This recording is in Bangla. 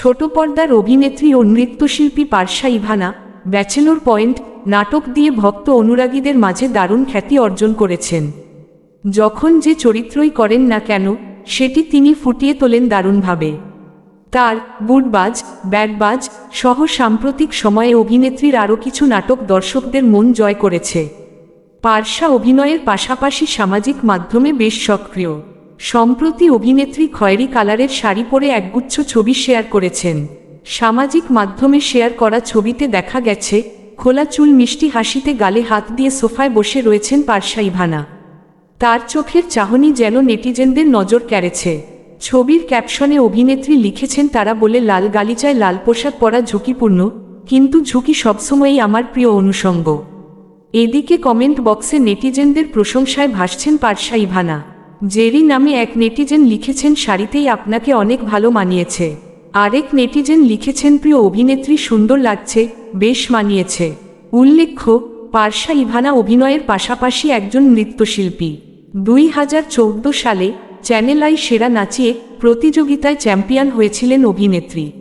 ছোট পর্দার অভিনেত্রী ও নৃত্যশিল্পী পার্শা ইভানা, ব্যাচেলর পয়েন্ট, নাটক দিয়ে ভক্ত অনুরাগীদের মাঝে দারুণ খ্যাতি অর্জন করেছেন। যখন যে চরিত্রই করেন না কেন, সেটি তিনি ফুটিয়ে তোলেন দারুণভাবে। তার বুটবাজ ব্যাটবাজ সহ সাম্প্রতিক সময়ে অভিনেত্রীর আরও কিছু নাটক দর্শকদের মন জয় করেছে। পার্শা অভিনয়ের পাশাপাশি সামাজিক মাধ্যমে বেশ সক্রিয়। সম্প্রতি অভিনেত্রী খয়েরি কালারের শাড়ি পরে একগুচ্ছ ছবি শেয়ার করেছেন। সামাজিক মাধ্যমে শেয়ার করা ছবিতে দেখা গেছে, খোলা চুল মিষ্টি হাসিতে গালে হাত দিয়ে সোফায় বসে রয়েছেন পার্শা ইভানা। তার চোখের চাহনি যেন নেটিজেনদের নজর কেড়েছে। ছবির ক্যাপশনে অভিনেত্রী লিখেছেন, তারা বলে, লাল গালিচায় লাল পোশাক পরা ঝুঁকিপূর্ণ, কিন্তু ঝুঁকি সবসময়ই আমার প্রিয় অনুষঙ্গ। এদিকে কমেন্ট বক্সে নেটিজেনদের প্রশংসায় ভাসছেন পার্শা ইভানা। জেরি নামে এক নেটিজেন লিখেছেন, শাড়িতেই আপনাকে অনেক ভালো মানিয়েছে। আরেক নেটিজেন লিখেছেন, প্রিয় অভিনেত্রী সুন্দর লাগছে, বেশ মানিয়েছে। উল্লেখ্য, পার্শা ইভানা অভিনয়ের পাশাপাশি একজন নৃত্যশিল্পী। দুই হাজার চৌদ্দ সালে চ্যানেল আই সেরা নাচিয়ে প্রতিযোগিতায় চ্যাম্পিয়ন হয়েছিলেন অভিনেত্রী।